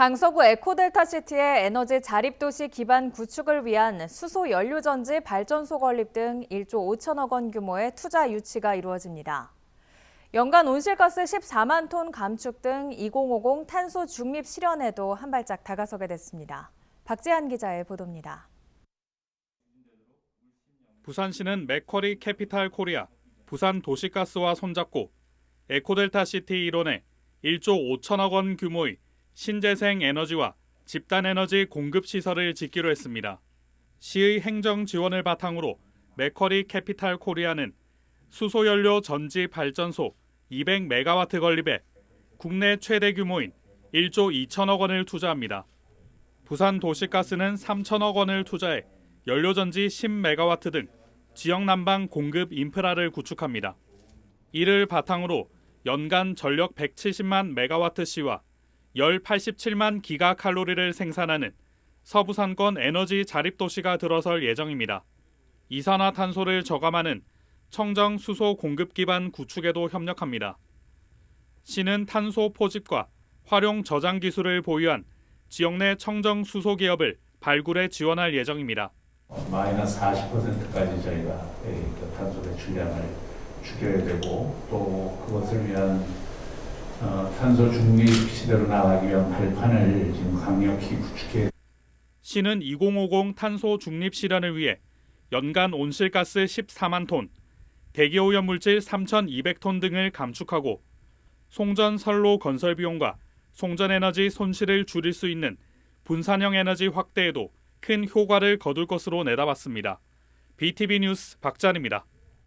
강서구 에코델타시티의 에너지 자립도시 기반 구축을 위한 수소 연료전지 발전소 건립 등 1조 5천억 원 규모의 투자 유치가 이루어집니다. 연간 온실가스 14만 톤 감축 등 2050 탄소 중립 실현에도 한 발짝 다가서게 됐습니다. 박재한 기자의 보도입니다. 부산시는 맥쿼리 캐피탈 코리아, 부산 도시가스와 손잡고 에코델타 시티 일원에 1조 5천억 원 규모의 신재생 에너지와 집단 에너지 공급 시설을 짓기로 했습니다. 시의 행정 지원을 바탕으로 맥쿼리 캐피탈 코리아는 수소연료 전지 발전소 200메가와트 건립에 국내 최대 규모인 1조 2천억 원을 투자합니다. 부산 도시가스는 3천억 원을 투자해 연료전지 10메가와트 등 지역 난방 공급 인프라를 구축합니다. 이를 바탕으로 연간 전력 170만 메가와트 시와 열 87만 기가칼로리를 생산하는 서부산권 에너지 자립 도시가 들어설 예정입니다. 이산화탄소를 저감하는 청정 수소 공급 기반 구축에도 협력합니다. 시는 탄소 포집과 활용 저장 기술을 보유한 지역 내 청정 수소 기업을 발굴에 지원할 예정입니다. 마이너스 40%까지 저희가 예, 그 탄소 배출량을 줄여야 되고 또 그것을 위한 어, 탄소 중립 시대로 나가기 위한 발판을 지금 강력히 구축해 시는 2050 탄소 중립 실현을 위해 연간 온실가스 14만 톤, 대기오염 물질 3,200톤 등을 감축하고 송전 선로 건설 비용과 송전 에너지 손실을 줄일 수 있는 분산형 에너지 확대에도 큰 효과를 거둘 것으로 내다봤습니다. BTV 뉴스 박찬입니다.